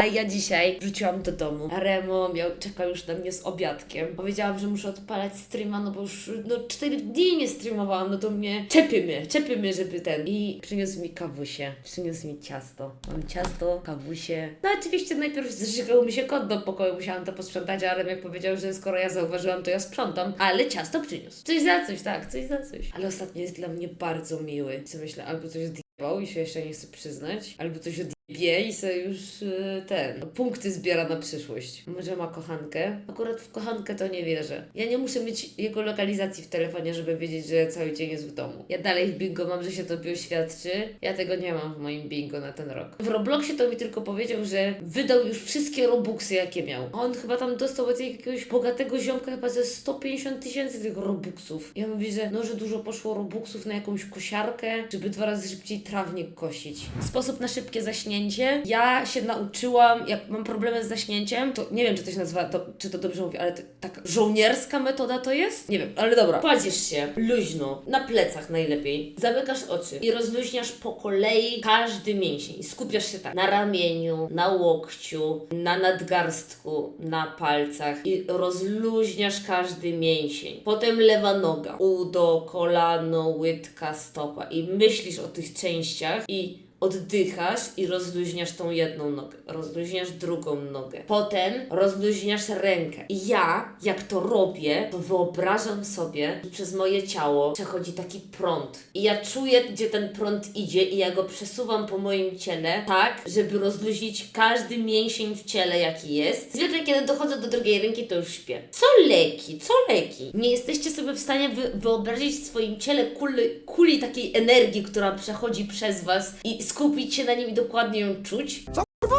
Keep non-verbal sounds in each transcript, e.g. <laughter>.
A ja dzisiaj wróciłam do domu. Remo miał, czekał już na mnie z obiadkiem. Powiedziałam, że muszę odpalać streama, no bo już no, 4 dni nie streamowałam, no to mnie czepy mnie, czepy mnie, żeby ten. I przyniósł mi kawusie, przyniósł mi ciasto. Mam ciasto, kawusie. No oczywiście najpierw zżygał mi się kot do pokoju, musiałam to posprzątać, a Remek powiedział, że skoro ja zauważyłam, to ja sprzątam. Ale ciasto przyniósł. Coś za coś, tak, coś za coś. Ale ostatnio jest dla mnie bardzo miły. Co myślę, albo coś odjebał i się jeszcze nie chce przyznać, albo coś odjebie i sobie już y, ten, punkty zbiera na przyszłość. Może ma kochankę? Akurat w kochankę to nie wierzę. Ja nie muszę mieć jego lokalizacji w telefonie, żeby wiedzieć, że cały dzień jest w domu. Ja dalej w bingo mam, że się tobie oświadczy. Ja tego nie mam w moim bingo na ten rok. W Robloxie to mi tylko powiedział, że wydał już wszystkie robuxy, jakie miał. A on chyba tam dostał od jakiegoś bogatego ziomka chyba ze 150 tysięcy tych robuxów. Ja mówię, że no, że dużo poszło robuxów na jakąś kosiarkę, żeby dwa razy szybciej trawnik kosić. Sposób na szybkie zaśnięcie. Ja się nauczyłam, jak mam problemy z zaśnięciem, to nie wiem, czy to się nazywa, to, czy to dobrze mówię, ale to, taka żołnierska metoda to jest? Nie wiem, ale dobra. Kładziesz się luźno, na plecach najlepiej, zamykasz oczy i rozluźniasz po kolei każdy mięsień. Skupiasz się tak na ramieniu, na łokciu, na nadgarstku, na palcach i rozluźniasz każdy mięsień. Potem lewa noga, udo, kolano, łydka, stopa i myślisz o tych częściach i oddychasz i rozluźniasz tą jedną nogę, rozluźniasz drugą nogę. Potem rozluźniasz rękę. I ja, jak to robię, to wyobrażam sobie, że przez moje ciało przechodzi taki prąd. I ja czuję, gdzie ten prąd idzie i ja go przesuwam po moim ciele tak, żeby rozluźnić każdy mięsień w ciele, jaki jest. Zwykle, kiedy dochodzę do drugiej ręki, to już śpię. Co leki? Co leki? Nie jesteście sobie w stanie wy wyobrazić w swoim ciele kuli, kuli takiej energii, która przechodzi przez Was i skupić się na nim i dokładnie ją czuć?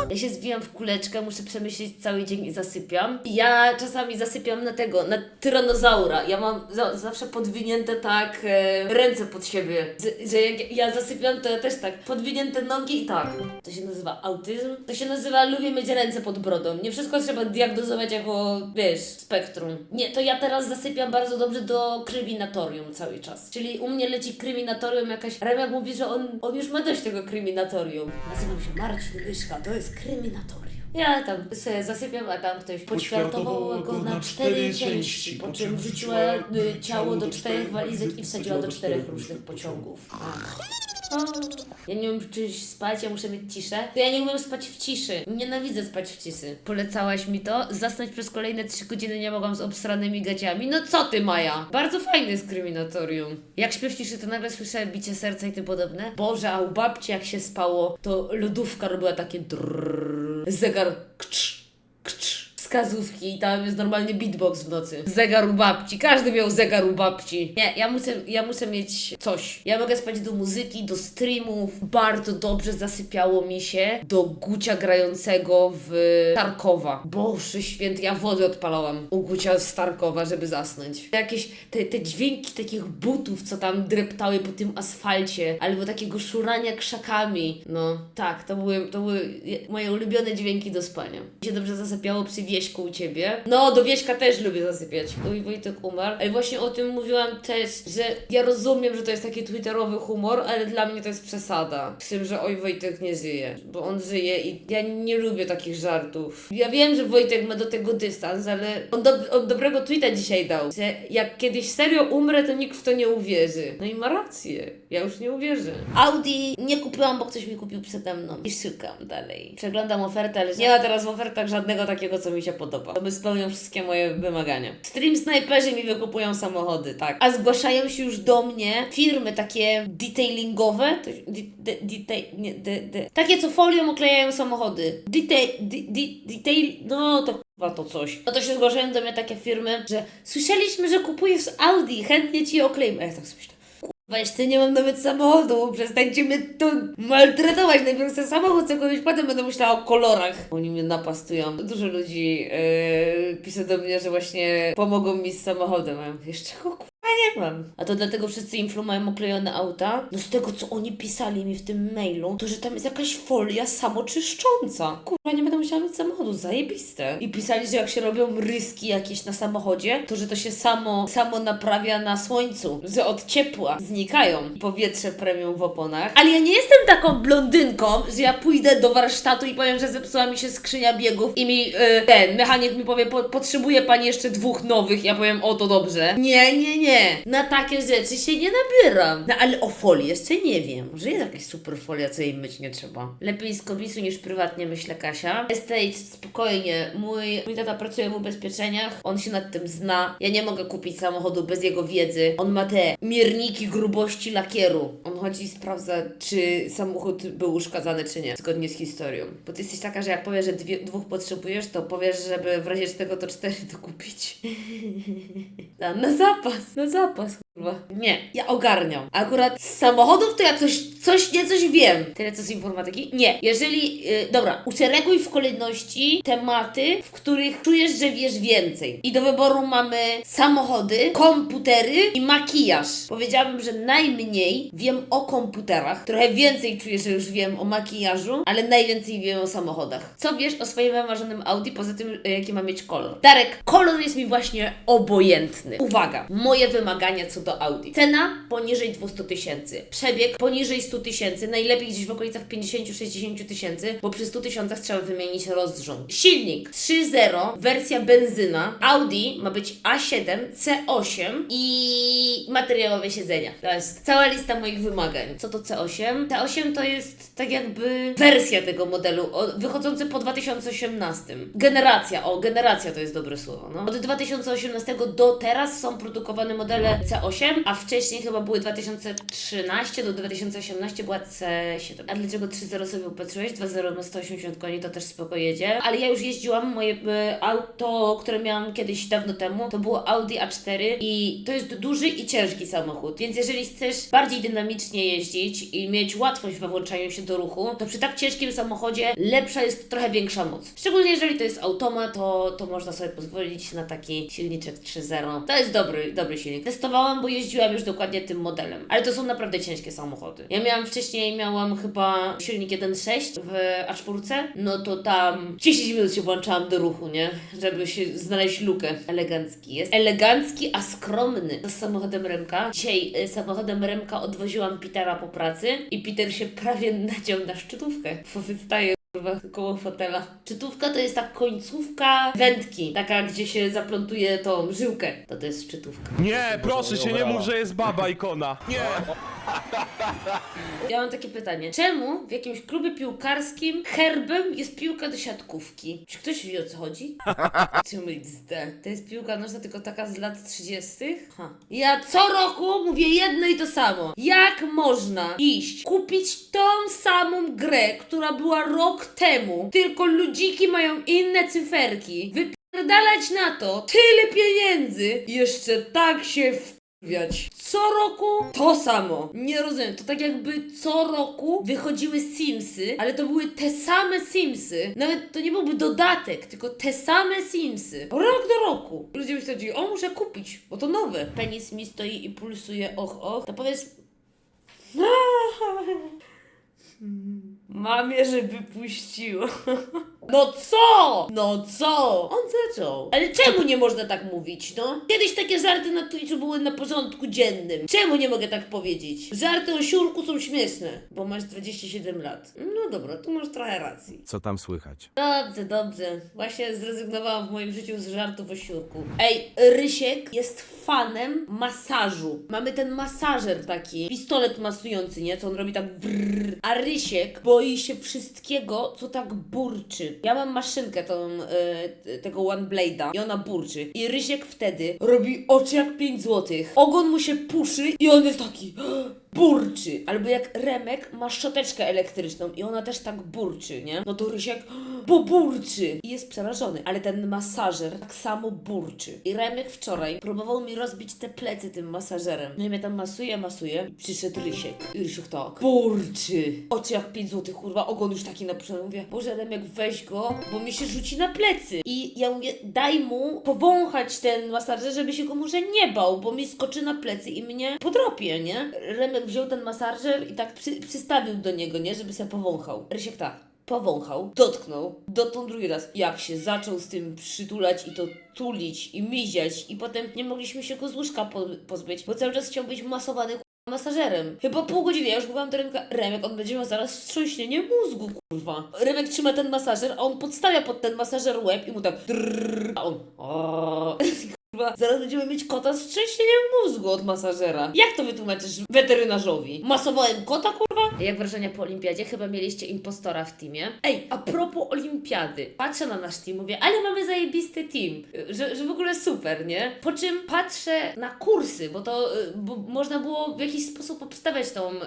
Ja się zwijam w kuleczkę, muszę przemyśleć cały dzień i zasypiam. Ja czasami zasypiam na tego, na tyranozaura. Ja mam za, zawsze podwinięte tak e, ręce pod siebie. Z, że jak ja zasypiam, to ja też tak podwinięte nogi i tak. To się nazywa autyzm. To się nazywa lubię mieć ręce pod brodą. Nie wszystko trzeba diagnozować jako, wiesz, spektrum. Nie, to ja teraz zasypiam bardzo dobrze do kryminatorium cały czas. Czyli u mnie leci kryminatorium jakaś... Remek mówi, że on, on już ma dość tego kryminatorium. Nazywam się Marcin Lyszka, to jest kryminatorium. Ja tam sobie zasypiam, a tam ktoś poćwiartowała go na cztery części, po czym wrzuciła y, ciało do czterech walizek i wsadziła do czterech różnych pociągów. Ach. O, Ja nie umiem czymś spać, ja muszę mieć ciszę. To ja nie umiem spać w ciszy. Nienawidzę spać w ciszy. Polecałaś mi to? Zasnąć przez kolejne trzy godziny nie mogłam z obsranymi gaciami. No co ty, Maja? Bardzo fajny jest kryminatorium. Jak śpię w ciszy, to nagle słyszę bicie serca i tym podobne. Boże, a u babci jak się spało, to lodówka robiła takie drrrr. Zegar kcz, kcz. Wskazówki i tam jest normalnie beatbox w nocy. Zegar u babci. Każdy miał zegar u babci. Nie, ja muszę, ja muszę mieć coś. Ja mogę spać do muzyki, do streamów. Bardzo dobrze zasypiało mi się do Gucia grającego w Tarkowa. Boże święty, ja wodę odpalałam u Gucia z Tarkowa, żeby zasnąć. Jakieś te, te dźwięki takich butów, co tam dreptały po tym asfalcie, albo takiego szurania krzakami. No, tak, to były, to były je- moje ulubione dźwięki do spania. Mi się dobrze zasypiało przy Wieśku u Ciebie. No, do Wieśka też lubię zasypiać. Oj, Wojtek umarł. Ale właśnie o tym mówiłam też, że ja rozumiem, że to jest taki twitterowy humor, ale dla mnie to jest przesada. Z tym, że oj, Wojtek nie żyje. Bo on żyje i ja nie lubię takich żartów. Ja wiem, że Wojtek ma do tego dystans, ale on, do, on dobrego tweeta dzisiaj dał, że jak kiedyś serio umrę, to nikt w to nie uwierzy. No i ma rację. Ja już nie uwierzę. Audi nie kupiłam, bo ktoś mi kupił przede mną. I szukam dalej. Przeglądam ofertę, ale nie ma teraz w ofertach żadnego takiego, co mi się podoba. To by spełnią wszystkie moje wymagania. Stream snajperzy mi wykupują samochody, tak. A zgłaszają się już do mnie firmy takie detailingowe. To, de, detail, nie, de, de, takie, co folią oklejają samochody. Detail, de, de, detail, no to to coś. No to się zgłaszają do mnie takie firmy, że słyszeliśmy, że kupujesz Audi, chętnie ci oklejmy. A ja tak sobie myślę, jeszcze nie mam nawet samochodu, przestańcie mnie tu maltretować. Najpierw chcę samochód, co kogoś, potem będę myślała o kolorach. Oni mnie napastują. Dużo ludzi yy, pisze do mnie, że właśnie pomogą mi z samochodem. A ja mówię, kurwa nie mam. A to dlatego wszyscy influ mają oklejone auta? No z tego, co oni pisali mi w tym mailu, to że tam jest jakaś folia samoczyszcząca. Kurwa, nie będę musiała mieć samochodu, zajebiste. I pisali, że jak się robią ryski jakieś na samochodzie, to że to się samo, samo naprawia na słońcu, że od ciepła znikają powietrze premium w oponach. Ale ja nie jestem taką blondynką, że ja pójdę do warsztatu i powiem, że zepsuła mi się skrzynia biegów i mi y, ten mechanik mi powie, po, potrzebuje pani jeszcze dwóch nowych. Ja powiem, o to dobrze. Nie, nie, nie. Na takie rzeczy się nie nabieram. No ale o folii jeszcze nie wiem. Może jest jakaś super folia, co jej myć nie trzeba. Lepiej z komisu niż prywatnie, myślę Kasia. Estate, spokojnie. Mój, mój tata pracuje w ubezpieczeniach, on się nad tym zna. Ja nie mogę kupić samochodu bez jego wiedzy. On ma te mierniki grubości lakieru. On chodzi i sprawdza, czy samochód był uszkadzany, czy nie. Zgodnie z historią. Bo ty jesteś taka, że jak powiesz, że dwie, dwóch potrzebujesz, to powiesz, żeby w razie czego to cztery to kupić. <laughs> na, na zapas, na zapas. Nie, ja ogarniam. Akurat z samochodów to ja coś, coś, nie coś wiem. Tyle co z informatyki? Nie. Jeżeli, yy, dobra, uszereguj w kolejności tematy, w których czujesz, że wiesz więcej. I do wyboru mamy samochody, komputery i makijaż. Powiedziałabym, że najmniej wiem o komputerach. Trochę więcej czuję, że już wiem o makijażu, ale najwięcej wiem o samochodach. Co wiesz o swoim wymarzonym Audi, poza tym, y, jaki ma mieć kolor? Darek, kolor jest mi właśnie obojętny. Uwaga, moje wymagania co do Audi. Cena poniżej 200 tysięcy. Przebieg poniżej 100 tysięcy, najlepiej gdzieś w okolicach 50-60 tysięcy, bo przy 100 tysiącach trzeba wymienić rozrząd. Silnik 3.0, wersja benzyna. Audi ma być A7, C8 i materiałowe siedzenia. To jest cała lista moich wymagań. Co to C8? C8 to jest tak jakby wersja tego modelu, wychodzący po 2018. Generacja, o, generacja to jest dobre słowo. No. Od 2018 do teraz są produkowane modele C8, a wcześniej chyba były 2013 do 2018 była C7. A dlaczego 3.0 sobie upatrzyłeś? 2.0 ma 180 koni, to też spoko jedzie. Ale ja już jeździłam, moje e, auto, które miałam kiedyś dawno temu, to było Audi A4 i to jest duży i ciężki samochód. Więc jeżeli chcesz bardziej dynamicznie jeździć i mieć łatwość we włączaniu się do ruchu, to przy tak ciężkim samochodzie lepsza jest trochę większa moc. Szczególnie jeżeli to jest automat, to, to można sobie pozwolić na taki silniczek 3.0. To jest dobry, dobry silnik. Testowałam, bo jeździłam już dokładnie tym modelem. Ale to są naprawdę ciężkie samochody. Ja miałam wcześniej, miałam chyba silnik 1.6 w A4, no to tam 10 minut się włączałam do ruchu, nie? Żeby się znaleźć lukę. Elegancki jest. Elegancki, a skromny. Z samochodem Remka. Dzisiaj y, samochodem Remka odwoziłam Petera po pracy i Peter się prawie nadział na szczytówkę, kurwa koło fotela. Szczytówka to jest ta końcówka wędki, taka gdzie się zaplątuje tą żyłkę. To to jest szczytówka. Nie, proszę cię, nie mów, że jest baba ikona. Nie. Ja mam takie pytanie. Czemu w jakimś klubie piłkarskim herbem jest piłka do siatkówki? Czy ktoś wie o co chodzi? <laughs> Czemu XD? To jest piłka nożna tylko taka z lat 30? Ha. Ja co roku mówię jedno i to samo. Jak można iść, kupić tą samą grę, która była rok temu, tylko ludziki mają inne cyferki, wypierdalać na to tyle pieniędzy i jeszcze tak się w. Co roku to samo. Nie rozumiem. To tak jakby co roku wychodziły Simsy, ale to były te same Simsy. Nawet to nie byłby dodatek, tylko te same Simsy. Rok do roku. Ludzie stwierdzili, o muszę kupić, bo to nowe. Penis mi stoi i pulsuje, och, och. To powiedz... <laughs> Mamie, żeby puściło. <laughs> No co? No co? On zaczął. Ale czemu nie można tak mówić, no? Kiedyś takie żarty na Twitchu były na porządku dziennym. Czemu nie mogę tak powiedzieć? Żarty o siurku są śmieszne, bo masz 27 lat. No dobra, tu masz trochę racji. Co tam słychać? Dobrze, dobrze. Właśnie zrezygnowałam w moim życiu z żartów o siurku. Ej, Rysiek jest fanem masażu. Mamy ten masażer taki, pistolet masujący, nie? Co on robi tak brrr. A Rysiek boi się wszystkiego, co tak burczy. Ja mam maszynkę tą, e, tego One Blade'a i ona burczy. I Rysiek wtedy robi oczy jak 5 złotych. Ogon mu się puszy i on jest taki... <gasps> burczy. Albo jak Remek ma szczoteczkę elektryczną i ona też tak burczy, nie? No to Rysiek, bo burczy. I jest przerażony. Ale ten masażer tak samo burczy. I Remek wczoraj próbował mi rozbić te plecy tym masażerem. No i mnie tam masuje, masuje. I przyszedł Rysiek. I Rysiek tak, burczy. Oczy jak 5 złotych, kurwa, ogon już taki naprzód. Mówię, Boże Remek, weź go, bo mi się rzuci na plecy. I ja mówię, daj mu powąchać ten masażer, żeby się go może nie bał, bo mi skoczy na plecy i mnie podropie, nie? Remek wziął ten masażer i tak przy, przystawił do niego, nie? Żeby sobie powąchał. Rysiek tak. Powąchał, dotknął, dotknął drugi raz. Jak się zaczął z tym przytulać i to tulić i miziać i potem nie mogliśmy się go z łóżka po, pozbyć, bo cały czas chciał być masowany masażerem. Chyba pół godziny, ja już mówiłam do Remka, Remek, on będzie miał zaraz wstrząśnienie mózgu, kurwa. Remek trzyma ten masażer, a on podstawia pod ten masażer łeb i mu tak drrrr, a on. Kurwa, zaraz będziemy mieć kota z wstrząśnieniem mózgu od masażera. Jak to wytłumaczysz weterynarzowi? Masowałem kota, kurwa? Jak wrażenia po olimpiadzie? Chyba mieliście impostora w teamie. Ej, a propos olimpiady. Patrzę na nasz team, mówię, ale mamy zajebisty team. Że, że w ogóle super, nie? Po czym patrzę na kursy, bo to y, bo można było w jakiś sposób obstawiać tą, y,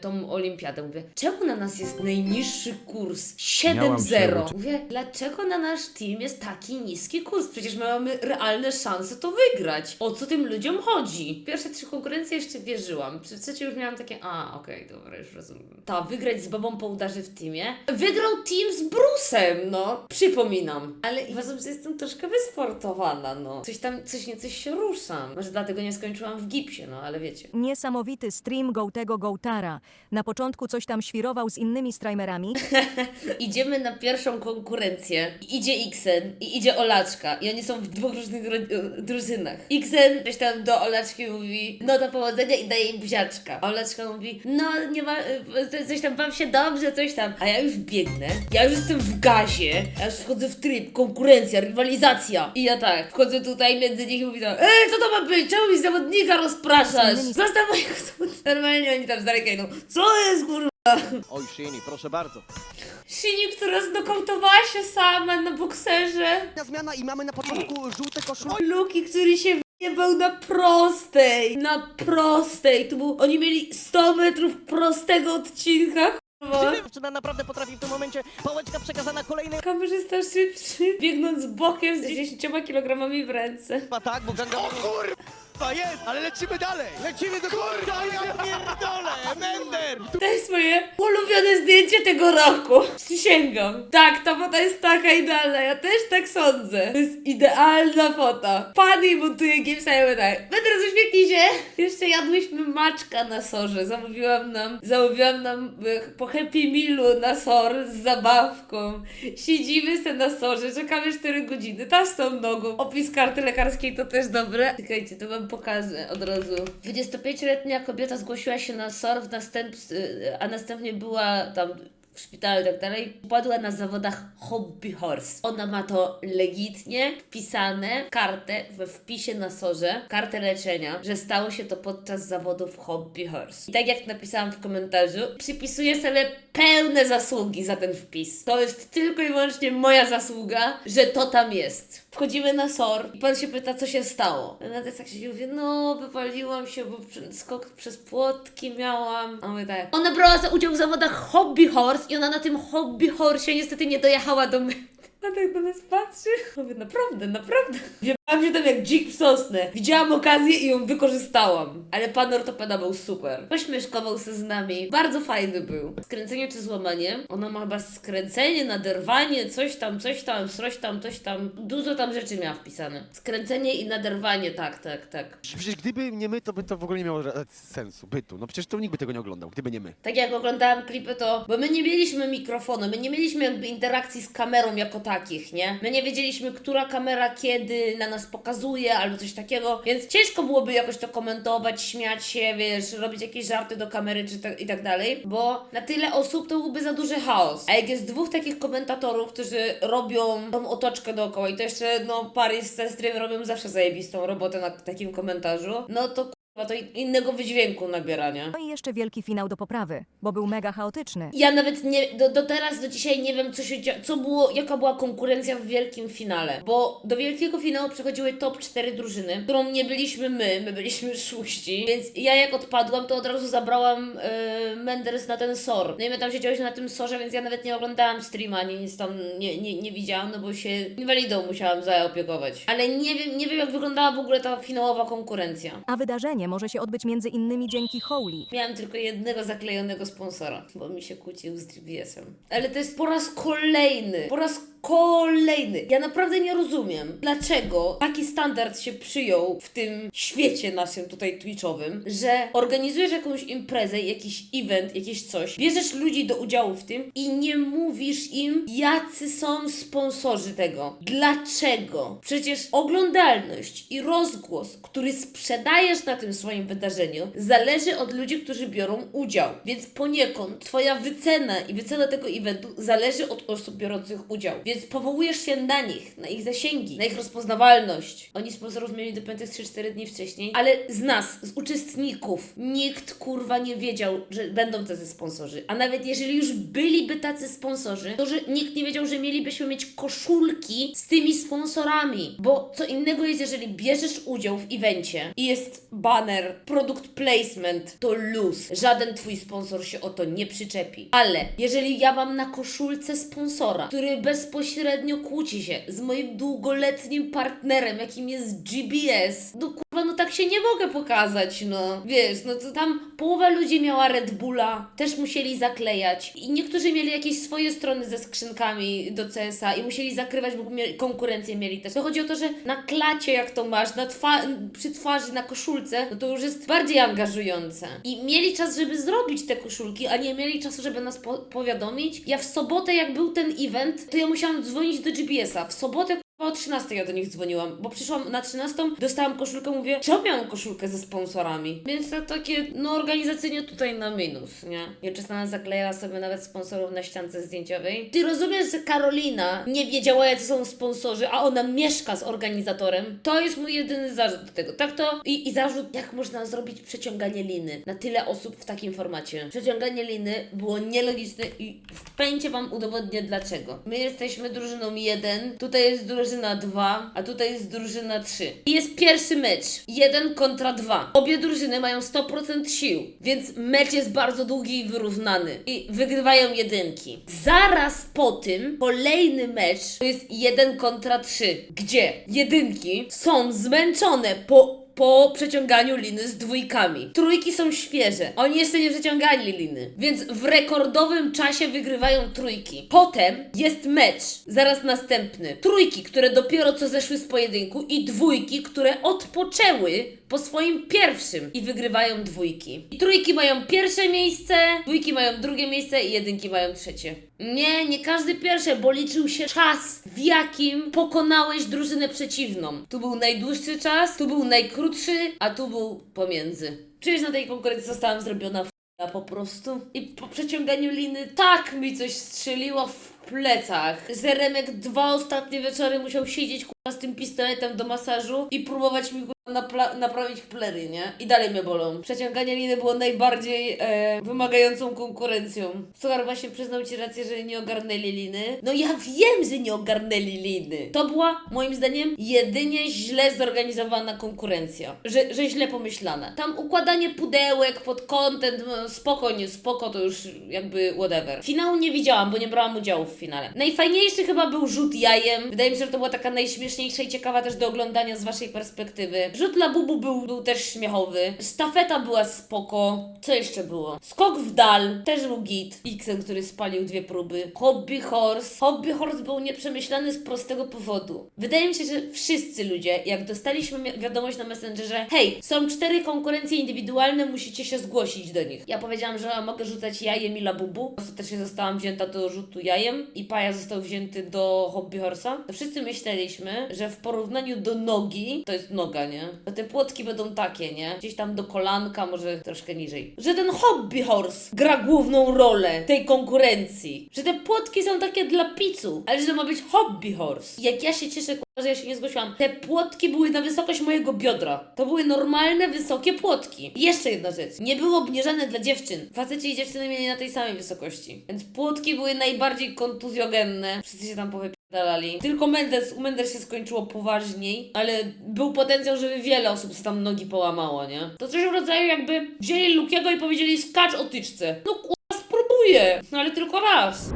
tą olimpiadę. Mówię, czemu na nas jest najniższy kurs? Miałam 7-0. się Mówię, dlaczego na nasz team jest taki niski kurs? Przecież my mamy realne szanse to wygrać. O co tym ludziom chodzi? Pierwsze trzy konkurencje jeszcze wierzyłam. Przy trzeciej już miałam takie, a okej, dobra, już rozumiem. Ta, wygrać z babą po udarze w teamie. Wygrał team z Brusem, no. Przypominam. Ale uważam, że jestem troszkę wysportowana, no. Coś tam, coś nie coś się ruszam. Może dlatego nie skończyłam w gipsie, no, ale wiecie. Niesamowity stream Gołtego Gołtara. Na początku coś tam świrował z innymi streamerami, <laughs> Idziemy na pierwszą konkurencję. I Idzie Xen i idzie Olaczka. I oni są w dwóch różnych drużynach. Xen coś tam do Olaczki mówi, no do powodzenia i daje jej buziaczka. A Olaczka mówi, no nie ma, y, coś tam wam się dobrze, coś tam. A ja już biegnę, ja już jestem w gazie, ja już wchodzę w tryb, konkurencja, rywalizacja. I ja tak, wchodzę tutaj między nich i mówię tak, ej, co to ma być? Czemu mi zawodnika rozpraszasz? Zostaw mojego zawodnika. Normalnie oni tam zarykają, co jest kurwa? Oj, Shini, proszę bardzo. Sini, która znokautowała się sama na bokserze. Na zmiana i mamy na początku żółte koszulki. Luki, który się wyjebał na prostej. Na prostej. Tu był, oni mieli 100 metrów prostego odcinka. kurwa. Dziewczyna naprawdę potrafi w tym momencie pałeczka przekazana kolejny Kamerzysta szybszy, biegnąc bokiem z 10 kg w ręce. chyba tak, bo Ganga... O kurwa, jest, ale lecimy dalej. Lecimy do końca, ja pierdolę, Mender. To jest moje ulubione zdjęcie tego roku. Przysięgam. Tak, ta fota jest taka idealna. Ja też tak sądzę. To jest idealna fota. Pan jej montuje gipsa i ja mówię tak. Będę uśmiechnij się. Jeszcze jadłyśmy maczka na sorze. Zamówiłam nam, zamówiłam nam e, po Happy Mealu na sor z zabawką. Siedzimy se na sorze, czekamy 4 godziny. Ta z tą nogą. Opis karty lekarskiej to też dobre. Czekajcie, to wam pokażę od razu. 25-letnia kobieta zgłosiła się na SOR, w następ, y, a następnie była tam w szpitalu i tak dalej, padła na zawodach hobby horse. Ona ma to legitnie wpisane, kartę we wpisie na sorze, kartę leczenia, że stało się to podczas zawodów hobby horse. I tak jak napisałam w komentarzu, przypisuję sobie pełne zasługi za ten wpis. To jest tylko i wyłącznie moja zasługa, że to tam jest. Wchodzimy na SOR i pan się pyta, co się stało. Ja na tak się mówię, no wywaliłam się, bo skok przez płotki miałam. A mówię tak, ona brała za udział w zawodach hobby horse i ona na tym hobby horse niestety nie dojechała do mety. <laughs> A tak do nas patrzy. Mówię, naprawdę, naprawdę. Wjebałam się tam jak dzik w sosnę. Widziałam okazję i ją wykorzystałam. Ale pan ortopeda był super. Pośmieszkował się z nami. Bardzo fajny był. Skręcenie czy złamanie? Ona ma chyba skręcenie, naderwanie, coś tam, coś tam, coś tam, coś tam. Dużo tam rzeczy miała wpisane. Skręcenie i naderwanie, tak, tak, tak. Przecież gdyby nie my, to by to w ogóle nie miało sensu, bytu. No przecież to nikt by tego nie oglądał, gdyby nie my. Tak jak oglądałam klipy, to. Bo my nie mieliśmy mikrofonu, my nie mieliśmy jakby interakcji z kamerą jako takich, nie? My nie wiedzieliśmy, która kamera kiedy na nas pokazuje albo coś takiego, więc ciężko byłoby jakoś to komentować, śmiać się, wiesz, robić jakieś żarty do kamery czy tak, i tak dalej, bo na tyle osób to byłby za duży chaos. A jak jest dwóch takich komentatorów, którzy robią tą otoczkę dookoła i to jeszcze, no, Paris z Stream robią zawsze zajebistą robotę na takim komentarzu, no to to innego wydźwięku nabierania. No i jeszcze wielki finał do poprawy, bo był mega chaotyczny. Ja nawet nie, do, do teraz, do dzisiaj nie wiem, co się dzia- co było, jaka była konkurencja w wielkim finale. Bo do wielkiego finału przechodziły top 4 drużyny, którą nie byliśmy my, my byliśmy szóści. Więc ja jak odpadłam, to od razu zabrałam yy, Menders na ten SOR. No i my tam siedziałyśmy na tym SORze, więc ja nawet nie oglądałam streama, ani nic tam nie, nie, nie widziałam, no bo się inwalidą musiałam zaopiekować. Ale nie wiem, nie wiem jak wyglądała w ogóle ta finałowa konkurencja. A może się odbyć między innymi dzięki Holy. Miałam tylko jednego zaklejonego sponsora, bo mi się kłócił z GBS-em. Ale to jest po raz kolejny, po raz kolejny. Ja naprawdę nie rozumiem, dlaczego taki standard się przyjął w tym świecie naszym tutaj twitchowym, że organizujesz jakąś imprezę, jakiś event, jakieś coś, bierzesz ludzi do udziału w tym i nie mówisz im, jacy są sponsorzy tego. Dlaczego? Przecież oglądalność i rozgłos, który sprzedajesz na tym swoim wydarzeniu, zależy od ludzi, którzy biorą udział. Więc poniekąd Twoja wycena i wycena tego eventu zależy od osób biorących udział. Więc powołujesz się na nich, na ich zasięgi, na ich rozpoznawalność. Oni sponsorów mieli dopiętych 3-4 dni wcześniej, ale z nas, z uczestników, nikt kurwa nie wiedział, że będą tacy sponsorzy. A nawet jeżeli już byliby tacy sponsorzy, to że nikt nie wiedział, że mielibyśmy mieć koszulki z tymi sponsorami. Bo co innego jest, jeżeli bierzesz udział w evencie i jest banner, product placement, to luz. Żaden twój sponsor się o to nie przyczepi. Ale jeżeli ja mam na koszulce sponsora, który bezpośrednio kłóci się z moim długoletnim partnerem, jakim jest GBS, no tak się nie mogę pokazać, no. Wiesz, no to tam połowa ludzi miała Red Bulla, też musieli zaklejać i niektórzy mieli jakieś swoje strony ze skrzynkami do CS-a i musieli zakrywać, bo mie- konkurencję mieli też. To chodzi o to, że na klacie jak to masz, na twa- przy twarzy, na koszulce, no to już jest bardziej angażujące. I mieli czas, żeby zrobić te koszulki, a nie mieli czasu, żeby nas po- powiadomić. Ja w sobotę, jak był ten event, to ja musiałam dzwonić do GBS-a. W sobotę o 13 ja do nich dzwoniłam, bo przyszłam na 13, dostałam koszulkę, mówię, czemu miałam koszulkę ze sponsorami? Więc to takie, no organizacyjnie tutaj na minus, nie? Jednocześnie zaklejała sobie nawet sponsorów na ściance zdjęciowej. Ty rozumiesz, że Karolina nie wiedziała, jacy są sponsorzy, a ona mieszka z organizatorem? To jest mój jedyny zarzut do tego. Tak to i, i zarzut, jak można zrobić przeciąganie liny na tyle osób w takim formacie. Przeciąganie liny było nielogiczne i w pęcie Wam udowodnię dlaczego. My jesteśmy drużyną 1, tutaj jest drużyna 2, a tutaj jest drużyna 3. I jest pierwszy mecz. 1 kontra 2. Obie drużyny mają 100% sił, więc mecz jest bardzo długi i wyrównany. I wygrywają jedynki. Zaraz po tym kolejny mecz to jest 1 kontra 3, gdzie jedynki są zmęczone po po przeciąganiu liny z dwójkami. Trójki są świeże. Oni jeszcze nie przeciągali liny. Więc w rekordowym czasie wygrywają trójki. Potem jest mecz, zaraz następny. Trójki, które dopiero co zeszły z pojedynku i dwójki, które odpoczęły po swoim pierwszym i wygrywają dwójki. I trójki mają pierwsze miejsce, dwójki mają drugie miejsce i jedynki mają trzecie. Nie, nie każdy pierwsze, bo liczył się czas, w jakim pokonałeś drużynę przeciwną. Tu był najdłuższy czas, tu był najkrótszy, a tu był pomiędzy. Przecież na tej konkurencji zostałam zrobiona ja po prostu. I po przeciąganiu liny tak mi coś strzeliło w plecach. Zeremek dwa ostatnie wieczory musiał siedzieć kurwa z tym pistoletem do masażu i próbować mi napla- naprawić plery, nie? I dalej mnie bolą. Przeciąganie liny było najbardziej e, wymagającą konkurencją. Suchar właśnie przyznał Ci rację, że nie ogarnęli liny. No ja wiem, że nie ogarnęli liny. To była, moim zdaniem, jedynie źle zorganizowana konkurencja. Że, że źle pomyślana. Tam układanie pudełek pod content, no, spoko, nie spoko, to już jakby whatever. Finału nie widziałam, bo nie brałam udziału w finale. Najfajniejszy chyba był rzut jajem. Wydaje mi się, że to była taka najśmieszniejsza i ciekawa też do oglądania z Waszej perspektywy. Rzut dla bubu był, był też śmiechowy. Stafeta była spoko. Co jeszcze było? Skok w dal, też był git. Xen, który spalił dwie próby. Hobby Horse. Hobby Horse był nieprzemyślany z prostego powodu. Wydaje mi się, że wszyscy ludzie, jak dostaliśmy wi- wiadomość na Messengerze, hej, są cztery konkurencje indywidualne, musicie się zgłosić do nich. Ja powiedziałam, że mogę rzucać jajem i labubu. Ostatecznie zostałam wzięta do rzutu jajem i Paja został wzięty do Hobby Horse'a. Wszyscy myśleliśmy, że w porównaniu do nogi, to jest noga, nie? To te płotki będą takie, nie? Gdzieś tam do kolanka, może troszkę niżej. Że ten hobby horse gra główną rolę tej konkurencji. Że te płotki są takie dla picu, ale że to ma być hobby horse. Jak ja się cieszę, że ja się nie zgłosiłam. Te płotki były na wysokość mojego biodra. To były normalne, wysokie płotki. I jeszcze jedna rzecz. Nie były obniżane dla dziewczyn. Faceci i dziewczyny mieli na tej samej wysokości. Więc płotki były najbardziej kontuzjogenne. Wszyscy się tam powypierdalali. Tylko Mendes, u Mendes się skończyło poważniej, ale był potencjał, żeby wiele osób sobie tam nogi połamało, nie? To coś w rodzaju jakby wzięli Lukiego i powiedzieli skacz o tyczce. No kurwa, spróbuję. No ale tylko raz.